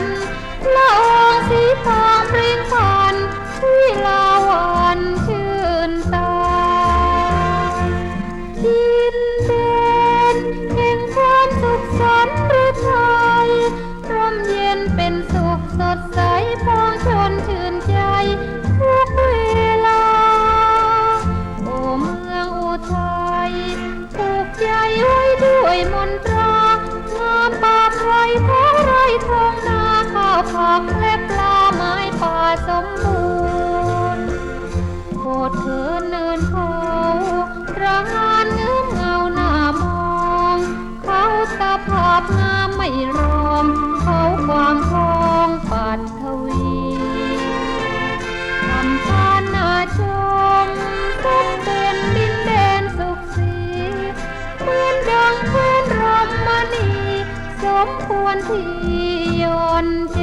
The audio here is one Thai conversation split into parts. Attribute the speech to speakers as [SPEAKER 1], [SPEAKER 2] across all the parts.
[SPEAKER 1] นละอองสีทองเปล่งฟ้า สมบูรณ์โคดเถินเนินโพร้านเงื้อเงาหน้ามอง เขาตาภาพงามไม่รอง เขาความคลองปัดทวีทำพานนาชมทุกเป็นดินแดนสุขสีเพื่อนดังเพื่อนรมมณี สมควรที่ยนใจ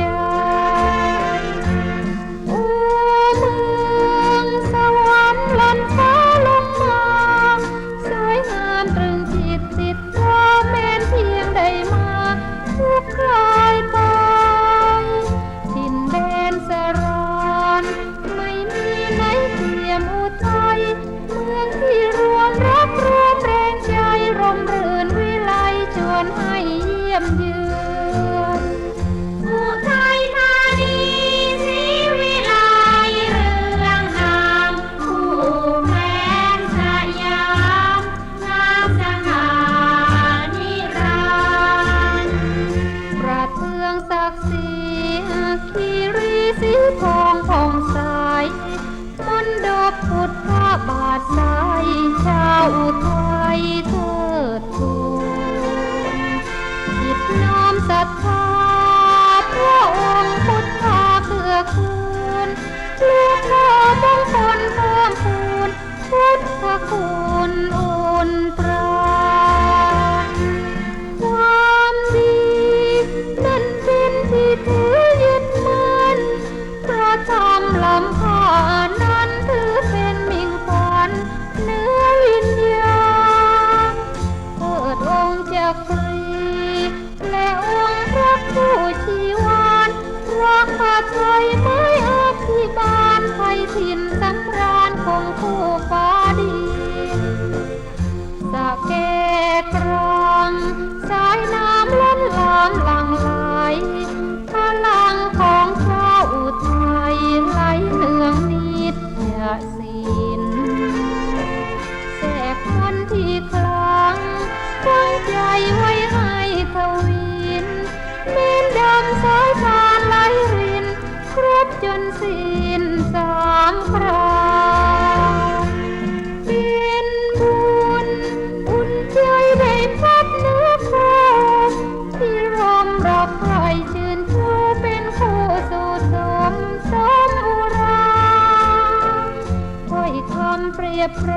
[SPEAKER 1] รียบเร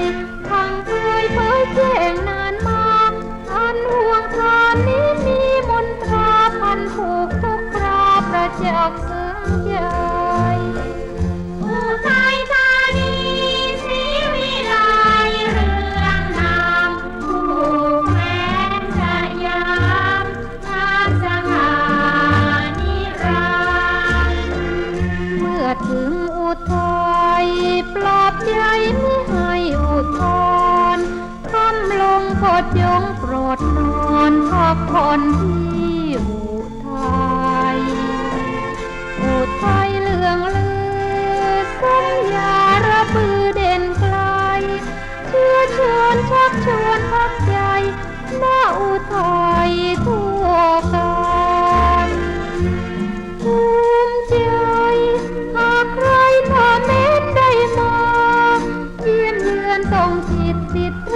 [SPEAKER 1] ยทางเคยเผยแจ้งนานมาท่านห่วงพรานนี้มีมนตราพันผูกทุกคราประจักษ์ซึ้งใจ ดยงโปรดนอนพักผ่อนที่อุทัยอุทัยเหลืองลือสัญญาระบือเด่นไกล เชื่อเชิญชักชวนพักใจหน้าอุทัยทั่วกันภูมิใจหากใครพอเม็ดได้มาเยี่ยมเยือนต้องจิตติดท